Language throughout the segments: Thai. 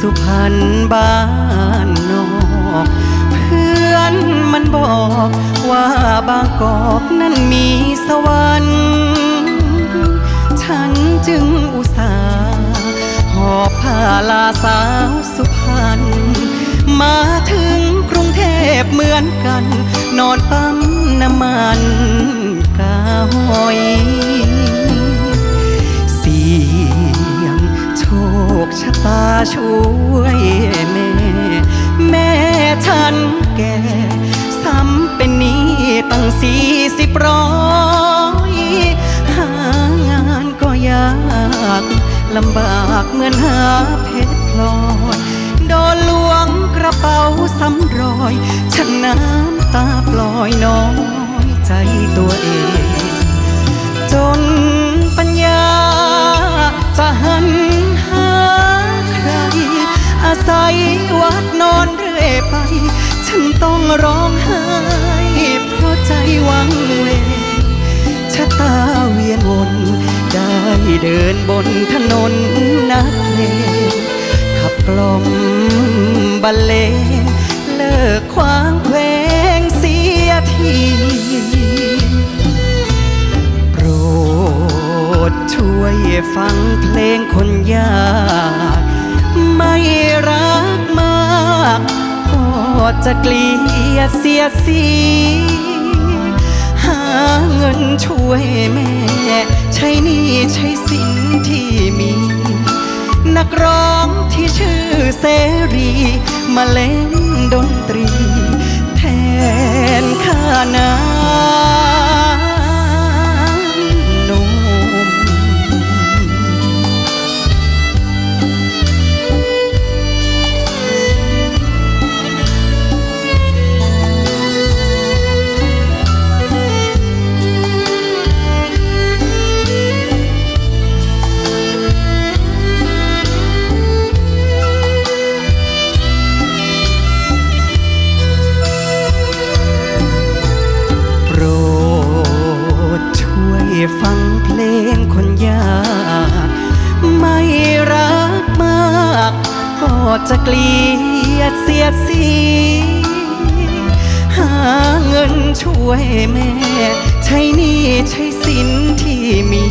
สุพรรณบ้านนอก เพื่อนมันบอกว่าบางกอกนั้นมีสวรรค์ ฉันจึงอุตส่าห์หอบผ้าลาสาวสุพรรณมาถึงกรุงเทพเหมือนกัน นอนปั๊มน้ำมันกาหอย ช่วยแม่ แม่ฉันแก่ ซ้ำเป็นหนี้ตั้งสี่สิบร้อยหางานก็ยากลำบากเหมือนหาเพชรพลอยโดนลวงกระเป๋าซ้ำรอย ฉันน้ำตาปล่อยน้อยใจตัวเอง จน ร้องไห้เพราะใจวังเวงชะตาเวียนวน ได้เดินบนถนนนักเลงขับกล่อมบรรเลงเลิกควางเพลงเสียทีโปรดช่วยฟังเพลงคนยากไม่รัก จะเกลียดเสียสีหาเงินช่วยแม่ ใช้หนี้ใช้สินที่มี นักร้องที่ชื่อเสรี มาเล่นดนตรี แทนค่านา จะเกลียดเสียดสีหาเงินช่วยแม่ ใช้หนี้ใช้สินที่มี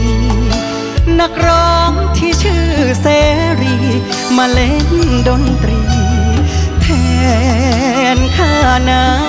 นักร้องที่ชื่อเสรี มาเล่นดนตรี แทนค่านา